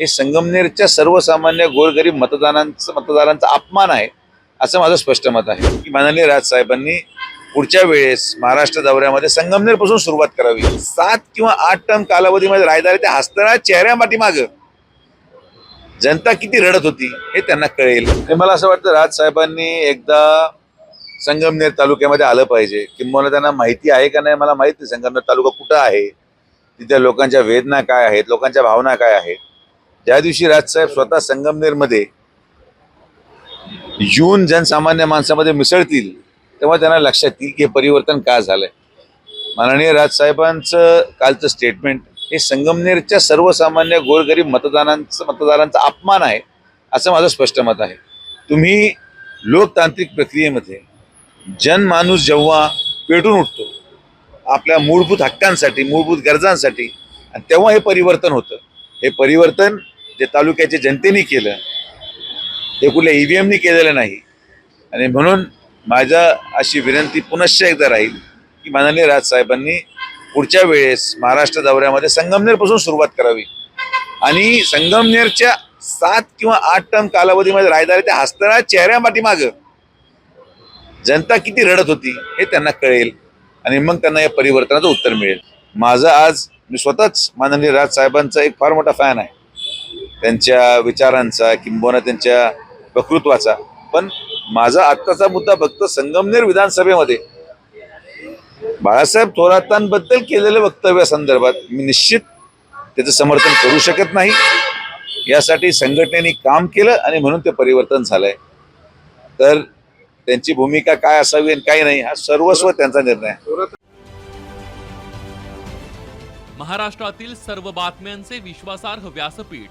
हे संगमनेरच्या सर्वसामान्य गोरगरीब मतदारांचं मतदारांचा अपमान आहे असं माझं स्पष्ट मत आहे. की माननीय राजसाहेबांनी पुढच्या वेळेस महाराष्ट्र दौऱ्यामध्ये संगमनेरपासून सुरुवात करावी. सात किंवा आठ टन कालावधीमध्ये रायदार ते हसताना चेहऱ्या पाठीमागं. जनता किती रडत होती हे त्यांना कळेल. आणि मला असं वाटतं राजसाहेबांनी एकदा संगमनेर तालुक्यामध्ये आलं पाहिजे. किंबहुना त्यांना माहिती आहे का नाही मला माहीत नाही. संगमनेर तालुका कुठं आहे? तिथल्या लोकांच्या वेदना काय आहेत? लोकांच्या भावना काय आहेत? त्या दिवशी राजसाहेब स्वतः संगमनेरमध्ये येऊन जनसामान्य माणसामध्ये मिसळतील तेव्हा त्यांना लक्षात येईल की हे परिवर्तन का झालंय. माननीय राजसाहेबांचं कालचं स्टेटमेंट हे संगमनेरच्या सर्वसामान्य गोरगरीब मतदानांचं मतदारांचा अपमान आहे असं माझं स्पष्ट मत आहे. तुम्ही लोकतांत्रिक प्रक्रियेमध्ये जनमाणूस जेव्हा पेटून उठतो आपल्या मूलभूत हक्कांसाठी मूलभूत गरजांसाठी आणि तेव्हा हे परिवर्तन होतं. हे परिवर्तन जे तालुक्याच्या जनतेने केलं ते कुठल्या ई व्ही एमनी केलेलं नाही. आणि म्हणून माझा अशी विनंती पुनश्च एकदा राहील की माननीय राजसाहेबांनी पुढच्या वेळेस महाराष्ट्र दौऱ्यामध्ये संगमनेरपासून सुरुवात करावी. आणि संगमनेरच्या सात किंवा आठ टन कालावधीमध्ये रायदार त्या हसताना चेहऱ्या पाठीमागं जनता किती रडत होती हे त्यांना कळेल. आणि मग त्यांना या परिवर्तनाचं उत्तर मिळेल. माझं आज मी स्वतःच माननीय राजसाहेबांचा एक फार मोठा फॅन आहे. त्यांच्या विचारांचा किंबहुना त्यांच्या वक्तृत्वाचा. पण माझा आत्ताचा मुद्दा फक्त संगमनेर विधानसभेमध्ये. बाळासाहेब थोरातांबद्दल केलेल्या वक्तव्यासंदर्भात मी निश्चित त्याचं समर्थन करू शकत नाही. यासाठी संघटनेने काम केलं आणि म्हणून ते परिवर्तन झालंय. तर त्यांची भूमिका काय असावी आणि काय नाही हा सर्वस्व त्यांचा निर्णय महाराष्ट्रातील सर्व बातम्यांचे विश्वासार्ह व्यासपीठ